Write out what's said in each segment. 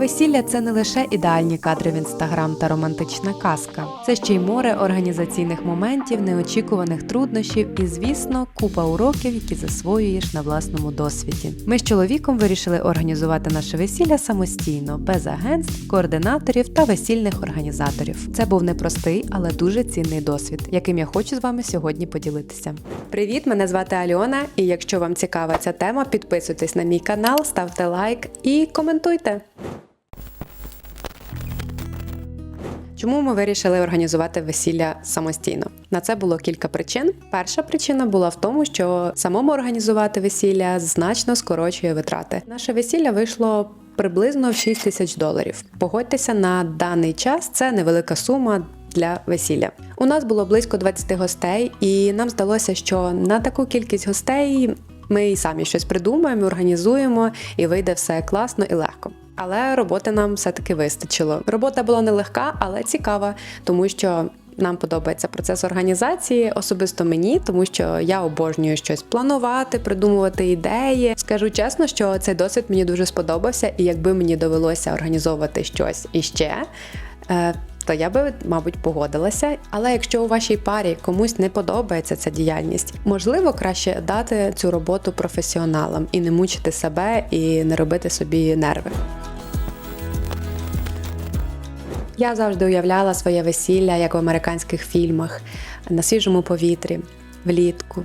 Весілля це не лише ідеальні кадри в інстаграм та романтична казка. Це ще й море організаційних моментів, неочікуваних труднощів і, звісно, купа уроків, які засвоюєш на власному досвіді. Ми з чоловіком вирішили організувати наше весілля самостійно, без агентств, координаторів та весільних організаторів. Це був непростий, але дуже цінний досвід, яким я хочу з вами сьогодні поділитися. Привіт, мене звати Альона, і якщо вам цікава ця тема, підписуйтесь на мій канал, ставте лайк і коментуйте. Чому ми вирішили організувати весілля самостійно? На це було кілька причин. Перша причина була в тому, що самому організувати весілля значно скорочує витрати. Наше весілля вийшло приблизно в 6 тисяч доларів. Погодьтеся, на даний час це невелика сума. Для весілля у нас було близько 20 гостей, і нам здалося, що на таку кількість гостей ми і самі щось придумаємо, організуємо, і вийде все класно і легко. Але роботи нам все-таки вистачило. Робота була нелегка, але цікава, тому що нам подобається процес організації, особисто мені, тому що я обожнюю щось планувати, придумувати ідеї. Скажу чесно, що цей досвід мені дуже сподобався, і якби мені довелося організовувати щось іще. е, То я би, мабуть, погодилася. Але якщо у вашій парі комусь не подобається ця діяльність, можливо, краще дати цю роботу професіоналам і не мучити себе і не робити собі нерви. Я завжди уявляла своє весілля, як в американських фільмах, на свіжому повітрі, влітку,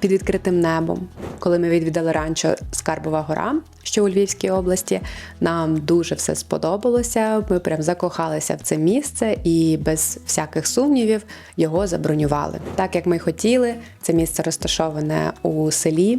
під відкритим небом. Коли ми відвідали ранчо Скарбова гора, що у Львівській області, нам дуже все сподобалося. Ми прям закохалися в це місце і без всяких сумнівів його забронювали. Так як ми хотіли, це місце розташоване у селі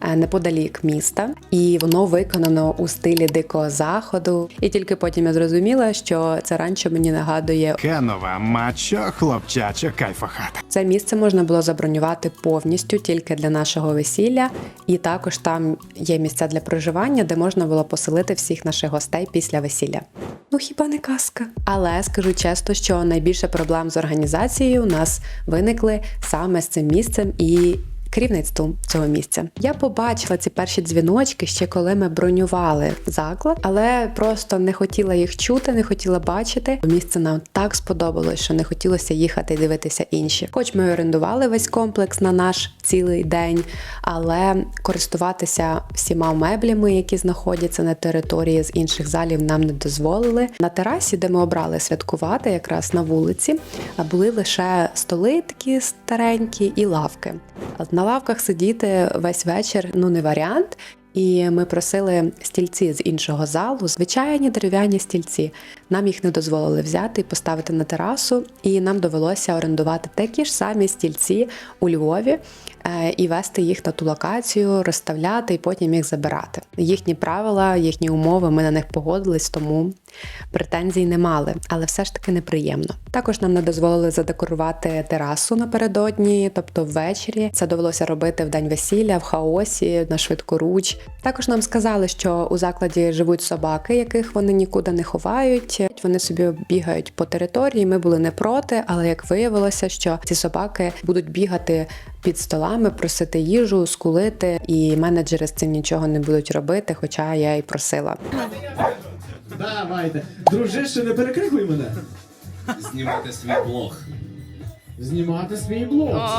е, неподалік міста, і воно виконано у стилі дикого заходу. І тільки потім я зрозуміла, що це ранчо мені нагадує Кенова, мачо, хлопчача, кайфохата. це місце можна було забронювати повністю тільки для нашого весілля, і також там є місця для проживання, де можна було поселити всіх наших гостей після весілля. Ну хіба не казка? Але скажу чесно, що найбільше проблем з організацією у нас виникли саме з цим місцем і. Керівництвом цього місця я побачила ці перші дзвіночки ще коли ми бронювали заклад, але просто не хотіла їх чути, не хотіла бачити. Місце нам так сподобалось, що не хотілося їхати і дивитися інші. Хоч ми орендували весь комплекс на наш цілий день, але користуватися всіма меблями, які знаходяться на території з інших залів, нам не дозволили. На терасі, де ми обрали святкувати, якраз на вулиці, були лише столи такі старенькі і лавки. От лавках сидіти весь вечір ну не варіант. І ми просили стільці з іншого залу, звичайні дерев'яні стільці. Нам їх не дозволили взяти і поставити на терасу, і нам довелося орендувати такі ж самі стільці у Львові і вести їх на ту локацію, розставляти і потім їх забирати. Їхні правила, їхні умови, ми на них погодились, тому претензій не мали, але все ж таки неприємно. Також нам не дозволили задекорувати терасу напередодні, тобто ввечері. Це довелося робити в день весілля, в хаосі, на швидкоруч. Також нам сказали, що у закладі живуть собаки, яких вони нікуди не ховають. Вони собі бігають по території. Ми були не проти, але як виявилося, що ці собаки будуть бігати під столами, просити їжу, скулити, і менеджери з цим нічого не будуть робити, хоча я й просила. Давайте. Дружище, не перекрикуй мене. знімати свій блог. Знімати свій блог.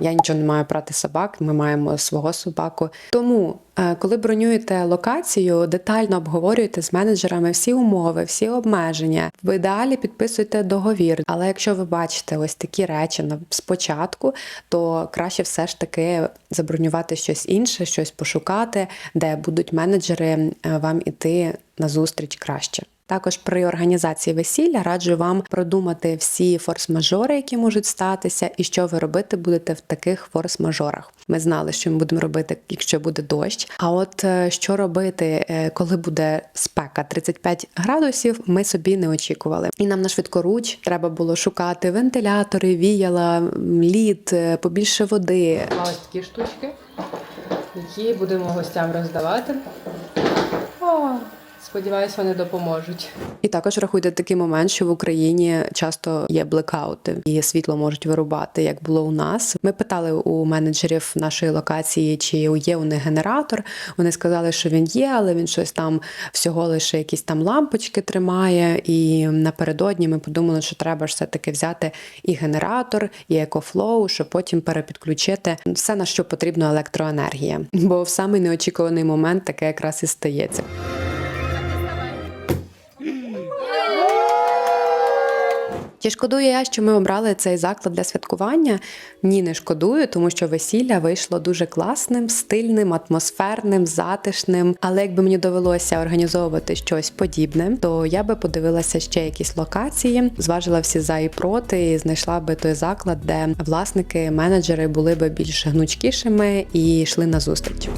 Я нічого не маю проти собак, ми маємо свого собаку. Тому, е, коли бронюєте локацію, детально обговорюйте з менеджерами всі умови, всі обмеження. В ідеалі підписуйте договір. Але якщо ви бачите ось такі речі спочатку, то краще все ж таки забронювати щось інше, щось пошукати, де будуть менеджери е, вам іти на зустріч краще. Також при організації весілля раджу вам продумати всі форс-мажори, які можуть статися, і що ви робити будете в таких форс-мажорах. Ми знали, що ми будемо робити, якщо буде дощ. А от е, що робити, е, коли буде спека 35 градусів, ми собі не очікували. І нам на швидкоруч треба було шукати вентилятори, віяла, лід, е, побільше води. Ось такі штучки, які будемо гостям роздавати. Сподіваюсь, вони допоможуть. І також рахуйте такий момент, що в Україні часто є блекаути і світло можуть вирубати, як було у нас. Ми питали у менеджерів нашої локації, чи є у них генератор. Вони сказали, що він є, але він щось там всього лише якісь там лампочки тримає. І напередодні ми подумали, що треба ж все-таки взяти і генератор, і екофлоу, щоб потім перепідключити все, на що потрібна електроенергія. Бо в самий неочікуваний момент таке якраз і стається. Чи шкодую я, що ми обрали цей заклад для святкування? Ні, не шкодую, тому що весілля вийшло дуже класним, стильним, атмосферним, затишним. Але якби мені довелося організовувати щось подібне, то я би подивилася ще якісь локації, зважила всі за і проти, і знайшла би той заклад, де власники, менеджери були би більш гнучкішими і йшли на зустріч.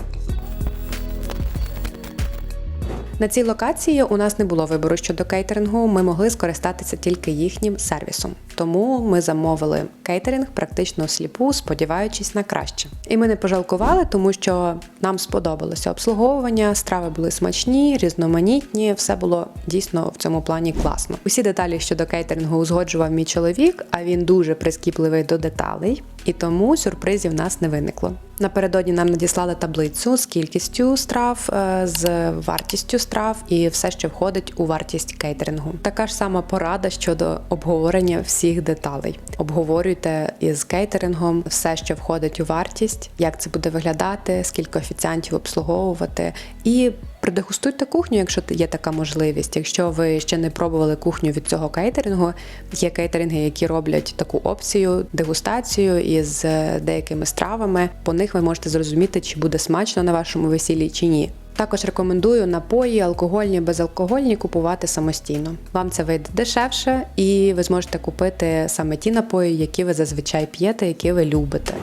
На цій локації у нас не було вибору щодо кейтерингу. Ми могли скористатися тільки їхнім сервісом. Тому ми замовили кейтеринг практично сліпу, сподіваючись на краще. І ми не пожалкували, тому що нам сподобалося обслуговування, страви були смачні, різноманітні, все було дійсно в цьому плані класно. Усі деталі щодо кейтерингу узгоджував мій чоловік, а він дуже прискіпливий до деталей, і тому сюрпризів нас не виникло. Напередодні нам надіслали таблицю з кількістю страв, е, з вартістю страв і все, що входить у вартість кейтерингу. Така ж сама порада щодо обговорення всіх деталей. Обговорюйте із кейтерингом все, що входить у вартість, як це буде виглядати, скільки офіціантів обслуговувати, і Продегустуйте кухню, якщо є така можливість. Якщо ви ще не пробували кухню від цього кейтерингу, є кейтеринги, які роблять таку опцію, дегустацію із е, деякими стравами. По них ви можете зрозуміти, чи буде смачно на вашому весіллі чи ні. Також рекомендую напої, алкогольні, безалкогольні купувати самостійно. Вам це вийде дешевше, і ви зможете купити саме ті напої, які ви зазвичай п'єте, які ви любите.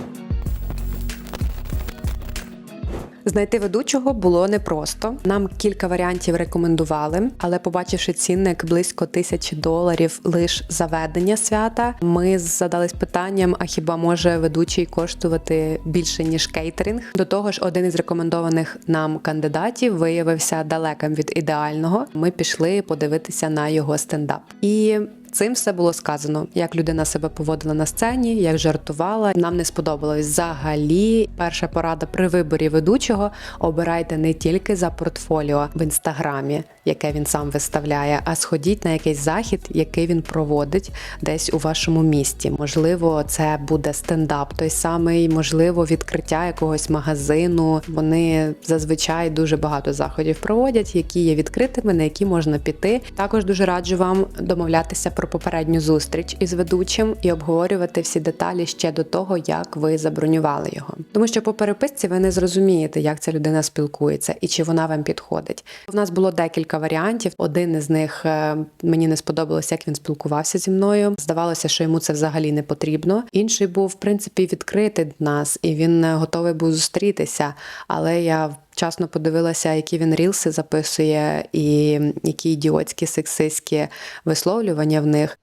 Знайти ведучого було непросто. Нам кілька варіантів рекомендували, але побачивши цінник близько тисячі доларів лише за ведення свята, ми задались питанням: а хіба може ведучий коштувати більше ніж кейтеринг? До того ж, один із рекомендованих нам кандидатів виявився далеким від ідеального. Ми пішли подивитися на його стендап. І Цим все було сказано, як людина себе поводила на сцені, як жартувала. Нам не сподобалось взагалі. Перша порада при виборі ведучого обирайте не тільки за портфоліо в інстаграмі, яке він сам виставляє, а сходіть на якийсь захід, який він проводить десь у вашому місті. Можливо, це буде стендап той самий, можливо, відкриття якогось магазину. Вони зазвичай дуже багато заходів проводять, які є відкритими, на які можна піти. Також дуже раджу вам домовлятися про попередню зустріч із ведучим і обговорювати всі деталі ще до того, як ви забронювали його. Тому що по переписці ви не зрозумієте, як ця людина спілкується і чи вона вам підходить. У нас було декілька варіантів. Один із них е, мені не сподобалося, як він спілкувався зі мною. Здавалося, що йому це взагалі не потрібно. Інший був в принципі відкритий до нас, і він е, готовий був зустрітися. Але я вчасно подивилася, які він рілси записує, і які ідіотські сексистські висловлювання в них.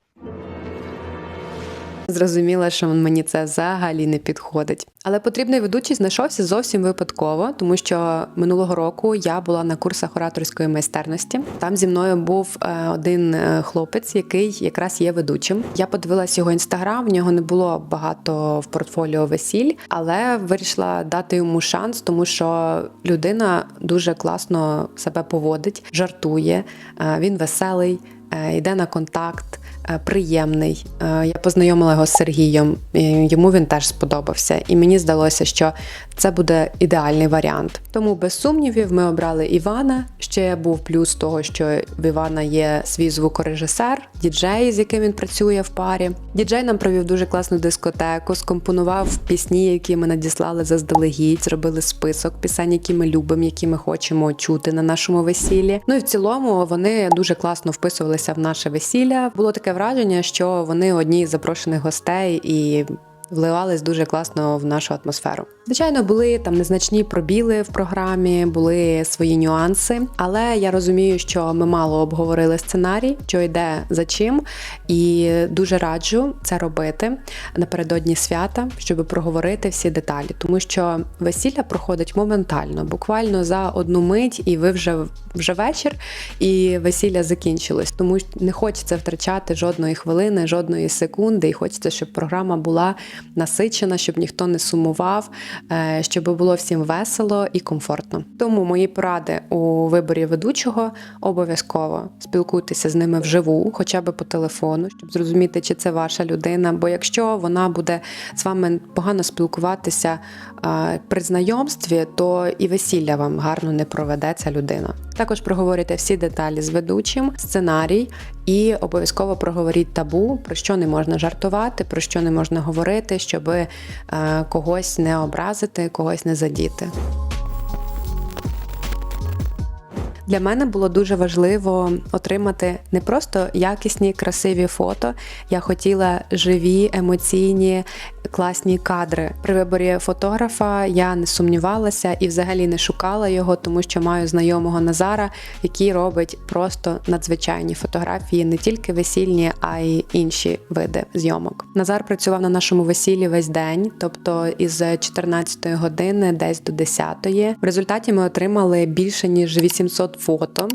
Зрозуміла, що мені це взагалі не підходить. Але потрібний ведучий знайшовся зовсім випадково, тому що минулого року я була на курсах ораторської майстерності. Там зі мною був е, один е, хлопець, який якраз є ведучим. Я подивилась його інстаграм. В нього не було багато в портфоліо весіль, але вирішила дати йому шанс, тому що людина дуже класно себе поводить, жартує. е, Він веселий, йде на контакт приємний. Е, Я познайомила його з Сергієм, йому він теж сподобався. І мені здалося, що це буде ідеальний варіант. Тому без сумнівів ми обрали Івана. Ще був плюс того, що в Івана є свій звукорежисер, діджей, з яким він працює в парі. Діджей нам провів дуже класну дискотеку, скомпонував пісні, які ми надіслали заздалегідь, зробили список пісень, які ми любимо, які ми хочемо чути на нашому весіллі. Ну і в цілому вони дуже класно вписувалися в наше весілля. Було таке враження, що вони одні з запрошених гостей і вливались дуже класно в нашу атмосферу. Звичайно, були там незначні пробіли в програмі, були свої нюанси, але я розумію, що ми мало обговорили сценарій, що йде за чим, і дуже раджу це робити напередодні свята, щоб проговорити всі деталі, тому що весілля проходить моментально, буквально за одну мить, і ви вже вже вечір, і весілля закінчилось. Тому не хочеться втрачати жодної хвилини, жодної секунди, і хочеться, щоб програма була насичена, щоб ніхто не сумував, щоб було всім весело і комфортно. Тому мої поради у виборі ведучого обов'язково спілкуйтеся з ними вживу, хоча б по телефону, щоб зрозуміти, чи це ваша людина. Бо якщо вона буде з вами погано спілкуватися е, при знайомстві, то і весілля вам гарно не проведе ця людина. Також проговорюйте всі деталі з ведучим, сценарій, і обов'язково проговоріть табу, про що не можна жартувати, про що не можна говорити, щоб е, когось не образити, когось не задіти. Для мене було дуже важливо отримати не просто якісні, красиві фото. Я хотіла живі, емоційні, класні кадри. При виборі фотографа я не сумнівалася і взагалі не шукала його, тому що маю знайомого Назара, який робить просто надзвичайні фотографії, не тільки весільні, а й інші види зйомок. Назар працював на нашому весіллі весь день, тобто із 14 години десь до 10. В результаті ми отримали більше ніж 800 фото.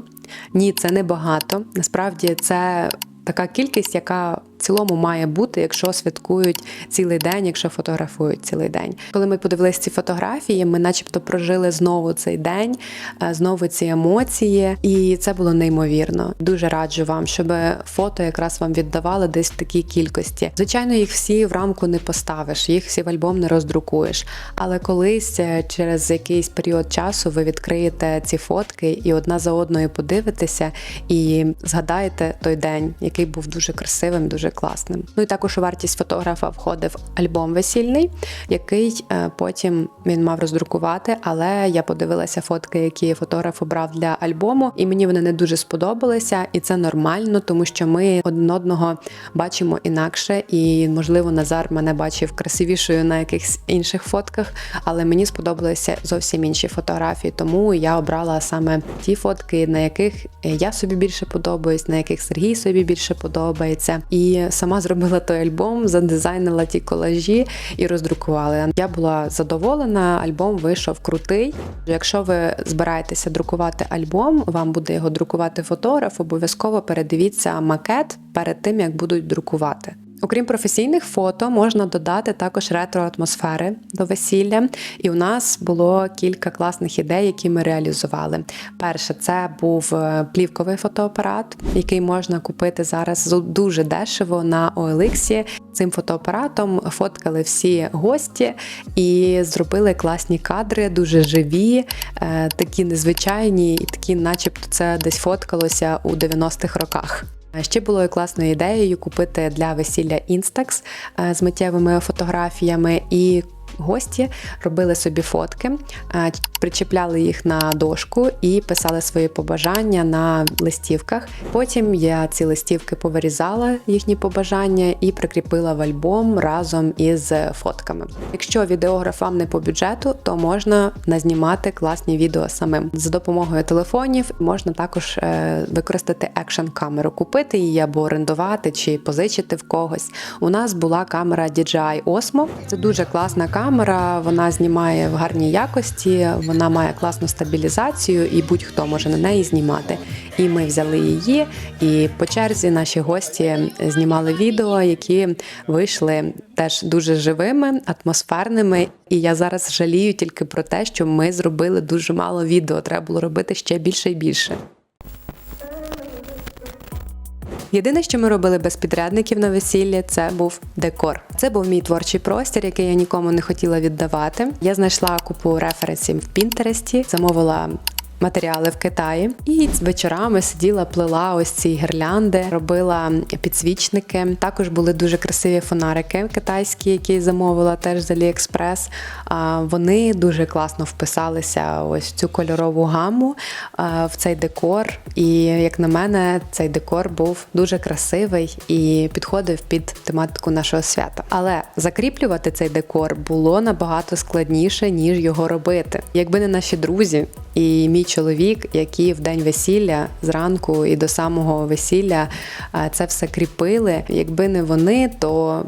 Ні, це не багато. Насправді це така кількість, яка цілому має бути, якщо святкують цілий день, якщо фотографують цілий день. Коли ми подивилися ці фотографії, ми, начебто, прожили знову цей день, е, знову ці емоції, і це було неймовірно. Дуже раджу вам, щоб фото якраз вам віддавали десь в такій кількості. Звичайно, їх всі в рамку не поставиш, їх всі в альбом не роздрукуєш. Але колись е, через якийсь період часу ви відкриєте ці фотки і одна за одною подивитеся і згадаєте той день, який був дуже красивим, дуже класним. Ну і також вартість фотографа входив альбом весільний, який е, потім він мав роздрукувати. Але я подивилася фотки, які фотограф обрав для альбому, і мені вони не дуже сподобалися, і це нормально, тому що ми один одного бачимо інакше, і можливо Назар мене бачив красивішою на якихось інших фотках, але мені сподобалися зовсім інші фотографії. Тому я обрала саме ті фотки, на яких я собі більше подобаюсь, на яких Сергій собі більше подобається. І сама зробила той альбом, задизайнила ті колажі і роздрукувала. Я була задоволена, альбом вийшов крутий. Якщо ви збираєтеся друкувати альбом, вам буде його друкувати фотограф, обов'язково передивіться макет перед тим, як будуть друкувати. Окрім професійних фото, можна додати також ретро-атмосфери до весілля. І у нас було кілька класних ідей, які ми реалізували. Перше, це був е, плівковий фотоапарат, який можна купити зараз дуже дешево на OLX. Цим фотоапаратом фоткали всі гості і зробили класні кадри, дуже живі, е, такі незвичайні, і такі, начебто, це десь фоткалося у 90-х роках. Ще було класною ідеєю купити для весілля Instax е, з миттєвими фотографіями і. Гості робили собі фотки, е, причіпляли їх на дошку і писали свої побажання на листівках. Потім я ці листівки повирізала їхні побажання і прикріпила в альбом разом із фотками. Якщо відеограф вам не по бюджету, то можна назнімати класні відео самим за допомогою телефонів. Можна також е, використати екшн камеру, купити її або орендувати чи позичити в когось. У нас була камера DJI Osmo. Це дуже класна камера. Вона знімає в гарній якості, вона має класну стабілізацію, і будь-хто може на неї знімати. І ми взяли її, і по черзі наші гості знімали відео, які вийшли теж дуже живими, атмосферними. І я зараз жалію тільки про те, що ми зробили дуже мало відео. Треба було робити ще більше і більше. Єдине, що ми робили без підрядників на весіллі, це був декор. Це був мій творчий простір, який я нікому не хотіла віддавати. Я знайшла купу референсів в Пінтересті, замовила. Матеріали в Китаї і вечорами сиділа, плела ось ці гірлянди, робила підсвічники. Також були дуже красиві фонарики китайські, які замовила теж з Аліекспрес. А, Вони дуже класно вписалися ось в цю кольорову гаму. в цей декор. І як на мене, цей декор був дуже красивий і підходив під тематику нашого свята. Але закріплювати цей декор було набагато складніше ніж його робити. Якби не наші друзі і мій чоловік, які в день весілля зранку і до самого весілля е, це все кріпили. Якби не вони, то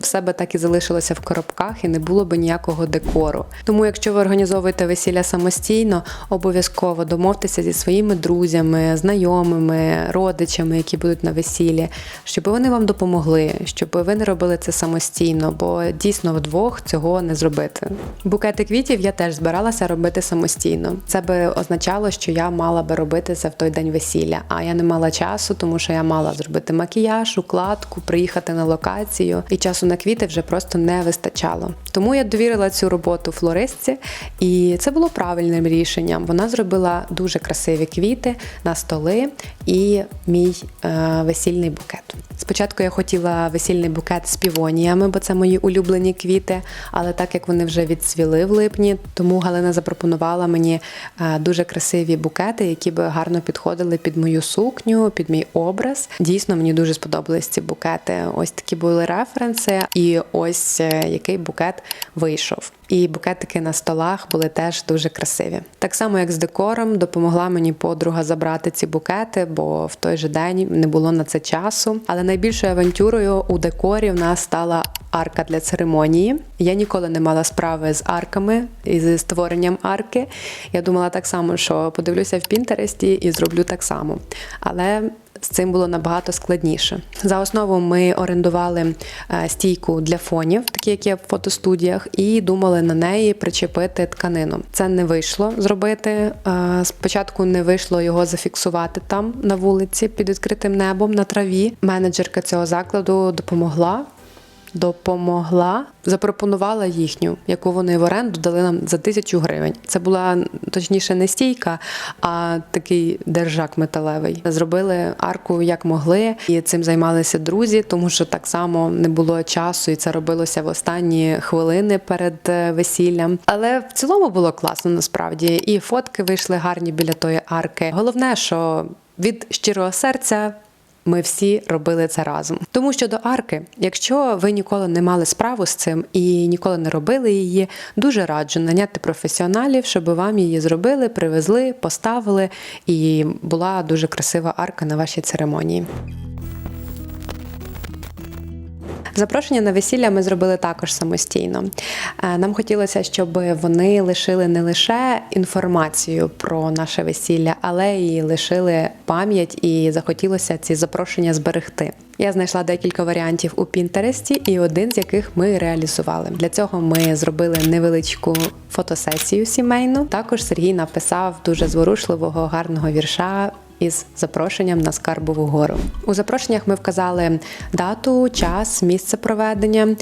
все би так і залишилося в коробках і не було би ніякого декору. Тому, якщо ви організовуєте весілля самостійно, обов'язково домовтеся зі своїми друзями, знайомими, родичами, які будуть на весіллі, щоб вони вам допомогли, щоб ви не робили це самостійно, бо дійсно вдвох цього не зробити. Букети квітів я теж збиралася робити самостійно. Це би означало, що я мала би робити це в той день весілля, а я не мала часу, тому що я мала зробити макіяж, укладку, приїхати на локацію, і часу на квіти вже просто не вистачало. Тому я довірила цю роботу флористці, і це було правильним рішенням. Вона зробила дуже красиві квіти на столи і мій е, весільний букет. Спочатку я хотіла весільний букет з півоніями, бо це мої улюблені квіти. Але так як вони вже відцвіли в липні, тому Галина запропонувала мені е, дуже красиві букети, які би гарно підходили під мою сукню, під мій образ. Дійсно, мені дуже сподобались ці букети. Ось такі були референси, і ось е, який букет вийшов. І букетики на столах були теж дуже красиві. Так само, як з декором, допомогла мені подруга забрати ці букети, бо в той же день не було на це часу. Але найбільшою авантюрою у декорі в нас стала арка для церемонії. Я ніколи не мала справи з арками і з створенням арки. Я думала так само, що подивлюся в Пінтересті і зроблю так само. Але з цим було набагато складніше. За основу ми орендували е, стійку для фонів, такі як є в фотостудіях, і думали на неї причепити тканину. Це не вийшло зробити. Е, Спочатку не вийшло його зафіксувати там на вулиці під відкритим небом на траві. Менеджерка цього закладу допомогла. Допомогла, запропонувала їхню, яку вони в оренду дали нам за тисячу гривень. Це була точніше не стійка, а такий держак металевий. Зробили арку як могли, і цим займалися друзі, тому що так само не було часу, і це робилося в останні хвилини перед е, весіллям. Але в цілому було класно насправді. І фотки вийшли гарні біля тої арки. Головне, що від щирого серця. Ми всі робили це разом. Тому що до арки, якщо ви ніколи не мали справу з цим і ніколи не робили її, дуже раджу наняти професіоналів, щоб вам її зробили, привезли, поставили, і була дуже красива арка на вашій церемонії. Запрошення на весілля ми зробили також самостійно. Е, Нам хотілося, щоб вони лишили не лише інформацію про наше весілля, але і лишили пам'ять, і захотілося ці запрошення зберегти. Я знайшла декілька варіантів у Пінтересті, і один з яких ми реалізували. Для цього ми зробили невеличку фотосесію сімейну. Також Сергій написав дуже зворушливого гарного вірша із запрошенням на Скарбову гору. У запрошеннях ми вказали дату, час, місце проведення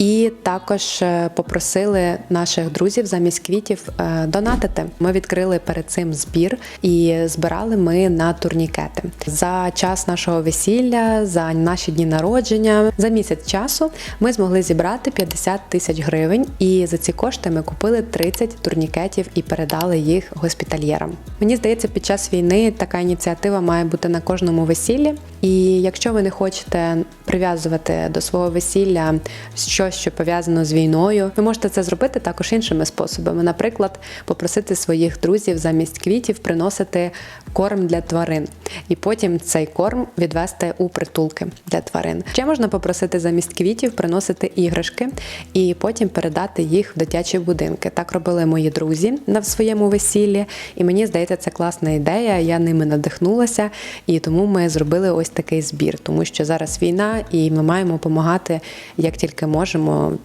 і також е, попросили наших друзів замість квітів е, донатити. Ми відкрили перед цим збір і збирали ми на турнікети. За час нашого весілля, за наші дні народження, за місяць часу ми змогли зібрати 50 тисяч гривень, і за ці кошти ми купили 30 турнікетів і передали їх госпітальєрам. Мені здається, під час війни така ініціатива має бути на кожному весіллі. І якщо ви не хочете прив'язувати до свого весілля щось, що пов'язано з війною, ви можете це зробити також іншими способами. Наприклад, попросити своїх друзів замість квітів приносити корм для тварин, і потім цей корм відвести у притулки для тварин. Ще можна попросити замість квітів приносити іграшки і потім передати їх в дитячі будинки. Так робили мої друзі на своєму весіллі, і мені здається, це класна ідея. Я ними надихнулася, і тому ми зробили ось такий збір, тому що зараз війна, і ми маємо допомагати як тільки можемо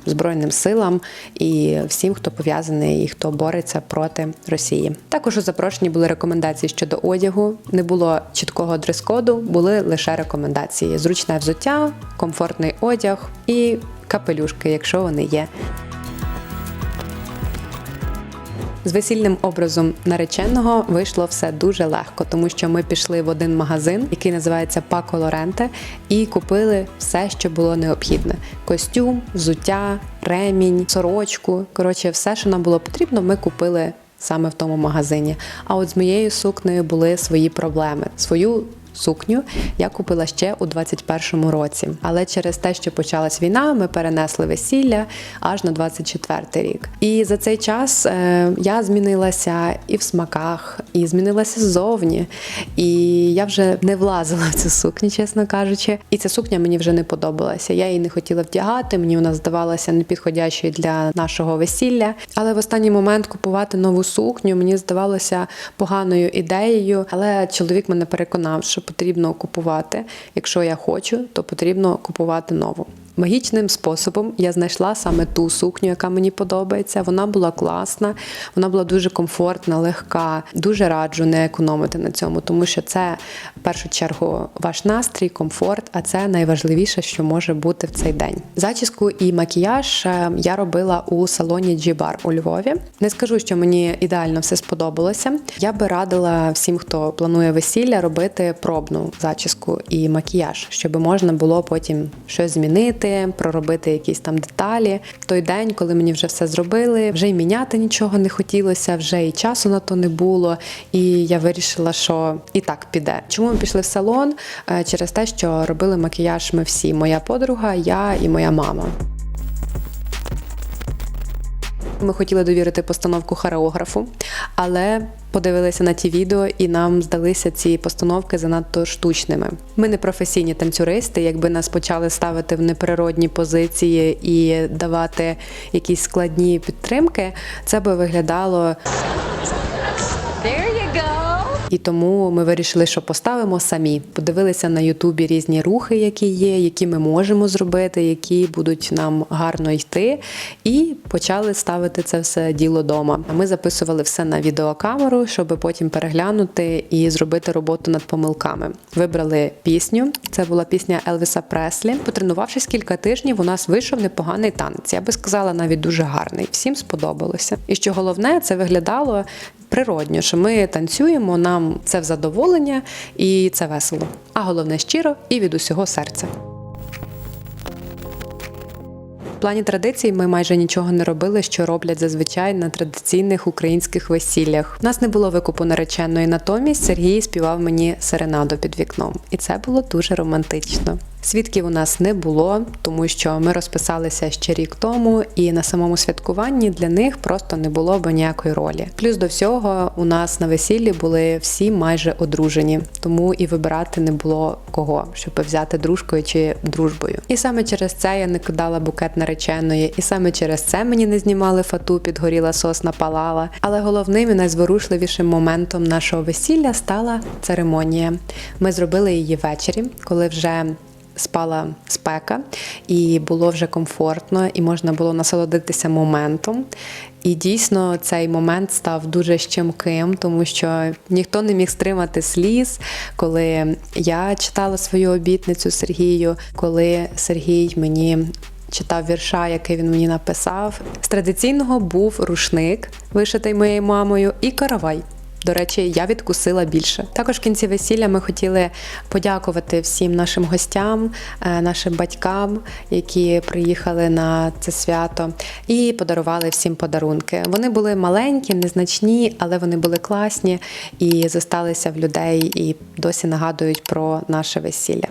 збройним силам і всім, хто пов'язаний і хто бореться проти Росії. Також у запрошенні були рекомендації щодо одягу. Не було чіткого дрес-коду, були лише рекомендації: зручне взуття, комфортний одяг і капелюшки, якщо вони є. З весільним образом нареченого вийшло все дуже легко, тому що ми пішли в один магазин, який називається Пако Лоренте, і купили все, що було необхідне: костюм, взуття, ремінь, сорочку. Коротше, все, що нам було потрібно, ми купили саме в тому магазині. А от з моєю сукнею були свої проблеми. Свою сукню я купила ще у 21-му році. Але через те, що почалась війна, ми перенесли весілля аж на 24-й рік. І за цей час е, я змінилася і в смаках, і змінилася ззовні. І я вже не влазила в цю сукню, чесно кажучи. І ця сукня мені вже не подобалася. Я її не хотіла вдягати, мені вона здавалася непідходящою для нашого весілля. Але в останній момент купувати нову сукню мені здавалося поганою ідеєю. Але чоловік мене переконав, що потрібно купувати. Якщо я хочу, то потрібно купувати нову. Магічним способом я знайшла саме ту сукню, яка мені подобається. Вона була класна, вона була дуже комфортна, легка. Дуже раджу не економити на цьому, тому що це в першу чергу ваш настрій, комфорт, а це найважливіше, що може бути в цей день. Зачіску і макіяж е, я робила у салоні G-Bar у Львові. Не скажу, що мені ідеально все сподобалося. Я би радила всім, хто планує весілля, робити пробну зачіску і макіяж, щоб можна було потім щось змінити, проробити якісь там деталі. Той день, коли мені вже все зробили, вже й міняти нічого не хотілося, вже і часу на то не було. І я вирішила, що і так піде. Чому ми пішли в салон? Е, Через те, що робили макіяж ми всі: моя подруга, я і моя мама. Ми хотіли довірити постановку хореографу, але подивилися на ті відео, і нам здалися ці постановки занадто штучними. Ми не професійні танцюристи. Якби нас почали ставити в неприродні позиції і давати якісь складні підтримки, це би виглядало і тому ми вирішили, що поставимо самі. Подивилися на Ютубі різні рухи, які є, які ми можемо зробити, які будуть нам гарно йти, і почали ставити це все діло дома. Ми записували все на відеокамеру, щоб потім переглянути і зробити роботу над помилками. Вибрали пісню. Це була пісня Елвіса Преслі. Потренувавшись кілька тижнів, у нас вийшов непоганий танець. Я би сказала, навіть дуже гарний. Всім сподобалося. І що головне, це виглядало природньо, що ми танцюємо, нам це в задоволення і це весело. А головне щиро і від усього серця. В плані традицій ми майже нічого не робили, що роблять зазвичай на традиційних українських весіллях. У нас не було викупу нареченої, натомість Сергій співав мені серенаду під вікном, і це було дуже романтично. Свідків у нас не було, тому що ми розписалися ще рік тому, і на самому святкуванні для них просто не було б ніякої ролі. Плюс до всього, у нас на весіллі були всі майже одружені, тому і вибирати не було кого, щоб взяти дружкою чи дружбою. І саме через це я не кидала букет нареченої, і саме через це мені не знімали фату, підгоріла сосна палала. Але головним і найзворушливішим моментом нашого весілля стала церемонія. Ми зробили її ввечері, коли вже спала спека, і було вже комфортно, і можна було насолодитися моментом. І дійсно цей момент став дуже щемким, тому що ніхто не міг стримати сліз, коли я читала свою обітницю Сергію, коли Сергій мені. Читав вірша, який він мені написав. З традиційного був рушник, вишитий моєю мамою, і каравай. До речі, я відкусила більше. Також в кінці весілля ми хотіли подякувати всім нашим гостям, е, нашим батькам, які приїхали на це свято, і подарували всім подарунки. Вони були маленькі, незначні, але вони були класні і зосталися в людей і досі нагадують про наше весілля.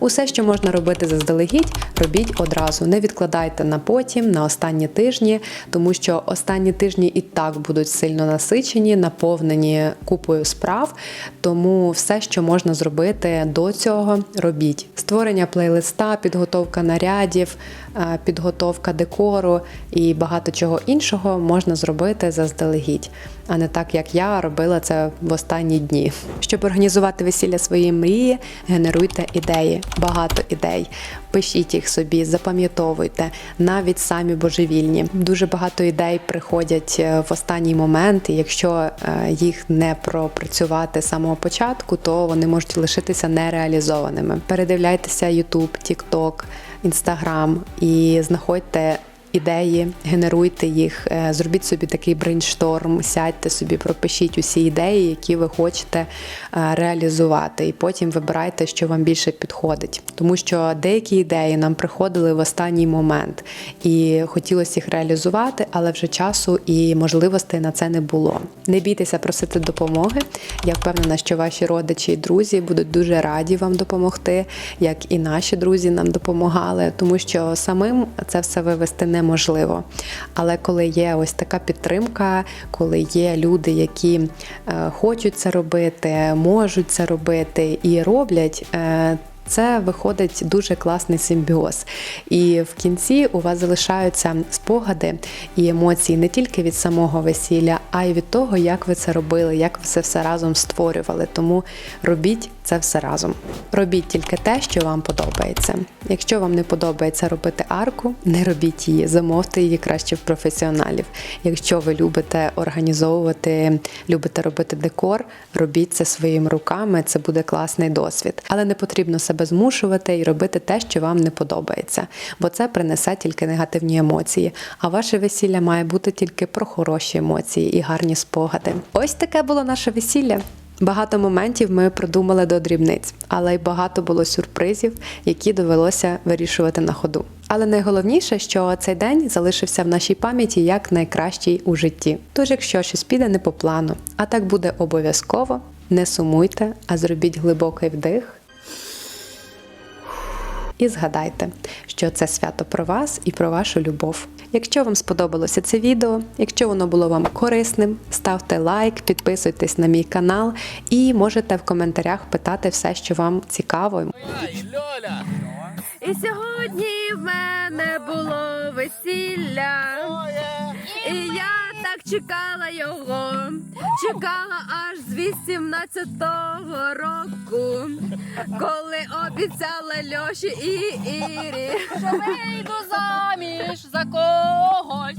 Усе, що можна робити заздалегідь, робіть одразу. Не відкладайте на потім, на останні тижні, тому що останні тижні і так будуть сильно насичені, наповнені купою справ. Тому все, що можна зробити до цього, робіть. Створення плейлиста, підготовка нарядів, е, підготовка декору і багато чого іншого можна зробити заздалегідь, а не так, як я робила це в останні дні. Щоб організувати весілля своєї мрії, генеруйте ідеї, багато ідей. Пишіть їх собі, запам'ятовуйте, навіть самі божевільні. Дуже багато ідей приходять е, в останній момент, і якщо е, їх не пропрацювати з самого початку, то вони можуть лишитися нереалізованими. Передивляйтеся YouTube, TikTok, Instagram і знаходьте ідеї, генеруйте їх, е, зробіть собі такий брейншторм, сядьте собі, пропишіть усі ідеї, які ви хочете е, реалізувати, і потім вибирайте, що вам більше підходить. Тому що деякі ідеї нам приходили в останній момент, і хотілося їх реалізувати, але вже часу і можливостей на це не було. Не бійтеся просити допомоги. Я впевнена, що ваші родичі і друзі будуть дуже раді вам допомогти, як і наші друзі нам допомагали, тому що самим це все вивести неможливо. Але коли є ось така підтримка, коли є люди, які е, хочуть це робити, можуть це робити і роблять. е, це виходить дуже класний симбіоз. І в кінці у вас залишаються спогади і емоції не тільки від самого весілля, а й від того, як ви це робили, як ви це все разом створювали. Тому робіть це все разом. Робіть тільки те, що вам подобається. Якщо вам не подобається робити арку, не робіть її, замовте її краще в професіоналів. Якщо ви любите організовувати, любите робити декор, робіть це своїми руками, це буде класний досвід. Але не потрібно себе змушувати і робити те, що вам не подобається, бо це принесе тільки негативні емоції. А ваше весілля має бути тільки про хороші емоції і гарні спогади. Ось таке було наше весілля. Багато моментів ми продумали до дрібниць, але й багато було сюрпризів, які довелося вирішувати на ходу. Але найголовніше, що цей день залишився в нашій пам'яті як найкращий у житті. Тож, якщо щось піде не по плану, а так буде обов'язково, не сумуйте, а зробіть глибокий вдих. І згадайте, що це свято про вас і про вашу любов. Якщо вам сподобалося це відео, якщо воно було вам корисним, ставте лайк, підписуйтесь на мій канал і можете в коментарях питати все, що вам цікаво. І сьогодні в мене було весілля. І я так чекала його, чекала аж з 18-го року, коли обіцяла Льоші і Ірі. що вийду заміж за когось.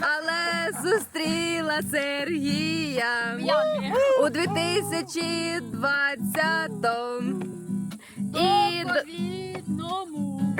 Але зустріла Сергія у 2020-му. І Відному.